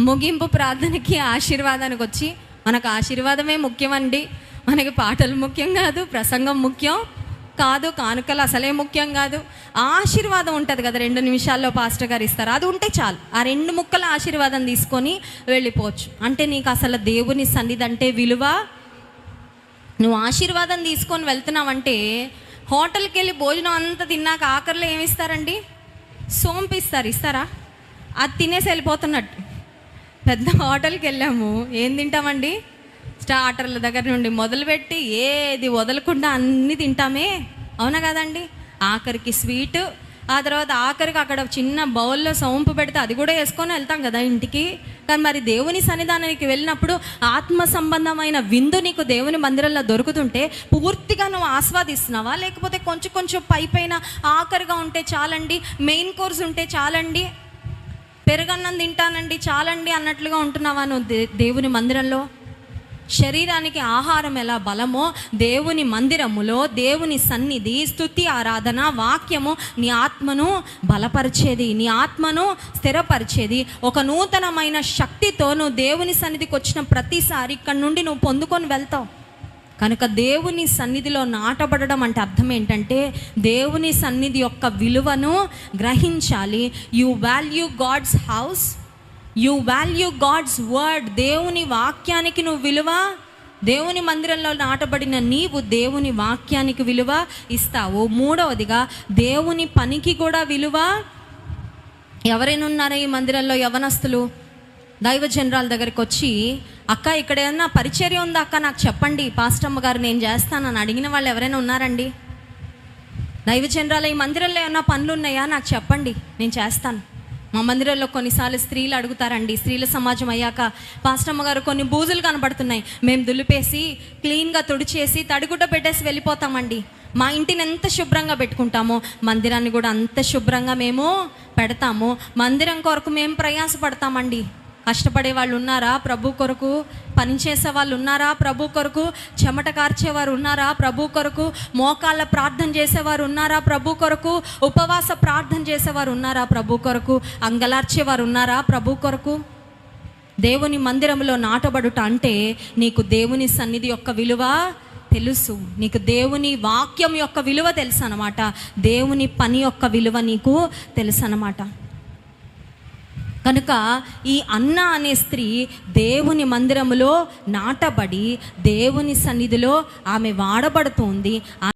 ముగింపు ప్రార్థనకి ఆశీర్వాదానికి వచ్చి మనకు ఆశీర్వాదమే ముఖ్యమండి. మనకి పాటలు ముఖ్యం కాదు ప్రసంగం ముఖ్యం కాదు కానుకలు అసలే ముఖ్యం కాదు. ఆశీర్వాదం ఉంటుంది కదా రెండు నిమిషాల్లో పాస్టర్ గారు ఇస్తారు. అది ఉంటే చాలు. ఆ రెండు ముక్కల ఆశీర్వాదం తీసుకొని వెళ్ళిపోవచ్చు. అంటే నీకు అసలు దేవుని సన్నిధి అంటే విలువ? నువ్వు ఆశీర్వాదం తీసుకొని వెళ్తున్నావంటే హోటల్కి వెళ్ళి భోజనం అంతా తిన్నాక ఆఖరిలో ఏమిస్తారండి సోంపు ఇస్తారు. ఇస్తారా? అది తినేసి వెళ్ళిపోతున్నట్టు. పెద్ద హోటల్కి వెళ్ళాము ఏం తింటామండి? స్టార్టర్ల దగ్గర నుండి మొదలుపెట్టి ఏది వదలకుండా అన్నీ తింటామే. అవునా కదండి? ఆఖరికి స్వీట్ ఆ తర్వాత ఆఖరికి అక్కడ చిన్న బౌల్లో సోంపు పెడితే అది కూడా వేసుకొని వెళ్తాం కదా ఇంటికి. కానీ మరి దేవుని సన్నిధానానికి వెళ్ళినప్పుడు ఆత్మ సంబంధమైన విందు నీకు దేవుని మందిరంలో దొరుకుతుంటే పూర్తిగా నువ్వు ఆస్వాదిస్తున్నావా? లేకపోతే కొంచెం కొంచెం పై పైన ఆఖరిగా ఉంటే చాలండి మెయిన్ కోర్స్ ఉంటే చాలండి? పెరుగన్నం తింటానండి చాలండి అన్నట్లుగా ఉంటున్నావా నువ్వు దే దేవుని మందిరంలో? శరీరానికి ఆహారం ఎలా బలమో దేవుని మందిరములో దేవుని సన్నిధి స్థుతి ఆరాధన వాక్యము నీ ఆత్మను బలపరిచేది నీ ఆత్మను స్థిరపరిచేది. ఒక నూతనమైన శక్తితో నువ్వు దేవుని సన్నిధికి వచ్చిన ప్రతిసారి ఇక్కడ నుండి నువ్వు పొందుకొని వెళ్తావు. కనుక దేవుని సన్నిధిలో నాటబడడం అంటే అర్థం ఏంటంటే దేవుని సన్నిధి యొక్క విలువను గ్రహించాలి. You value God's house you value God's word దేవుని వాక్యానికి నువ్వు విలువ దేవుని మందిరంలో నాటబడిన నీవు దేవుని వాక్యానికి విలువ ఇస్తావు. మూడవదిగా దేవుని పనికి కూడా విలువ. ఎవరైనా ఉన్నారా ఈ మందిరంలో యవనస్తులు? దైవ జనరాల దగ్గరికి వచ్చి అక్క ఇక్కడ ఏమన్నా పరిచర్య ఉందా అక్క? నాకు చెప్పండి. పాస్టమ్మ గారు నేను చేస్తానని అడిగిన వాళ్ళు ఎవరైనా ఉన్నారండి? దైవ ఈ మందిరంలో ఏమన్నా పనులు ఉన్నాయా నాకు చెప్పండి. నేను చేస్తాను. మా మందిరంలో కొన్నిసార్లు స్త్రీలు అడుగుతారండి. స్త్రీల సమాజం అయ్యాక పాస్టమ్మ గారు కొన్ని బూజులు కనబడుతున్నాయి. మేము దులిపేసి క్లీన్గా తుడిచేసి తడిగుడ్డ పెట్టేసి వెళ్ళిపోతామండి. మా ఇంటిని ఎంత శుభ్రంగా పెట్టుకుంటామో మందిరాన్ని కూడా అంత శుభ్రంగా మేము పెడతాము. మందిరం కొరకు మేము ప్రయాసపడతామండి. కష్టపడే వాళ్ళు ఉన్నారా? ప్రభు కొరకు పనిచేసే వాళ్ళు ఉన్నారా? ప్రభు కొరకు చెమట కార్చేవారు ఉన్నారా? ప్రభు కొరకు మోకాళ్ళ ప్రార్థన చేసేవారు ఉన్నారా? ప్రభు కొరకు ఉపవాస ప్రార్థన చేసేవారు ఉన్నారా? ప్రభు కొరకు అంగలార్చేవారు ఉన్నారా? ప్రభు కొరకు దేవుని మందిరంలో నాటబడుట అంటే నీకు దేవుని సన్నిధి యొక్క విలువ తెలుసు. నీకు దేవుని వాక్యం యొక్క విలువ తెలుసు అనమాట దేవుని పని యొక్క విలువ నీకు తెలుసు అనమాట కనుక ఈ అన్న అనే స్త్రీ దేవుని మందిరములో నాటబడి దేవుని సన్నిధిలో ఆమె వాడబడుతుంది.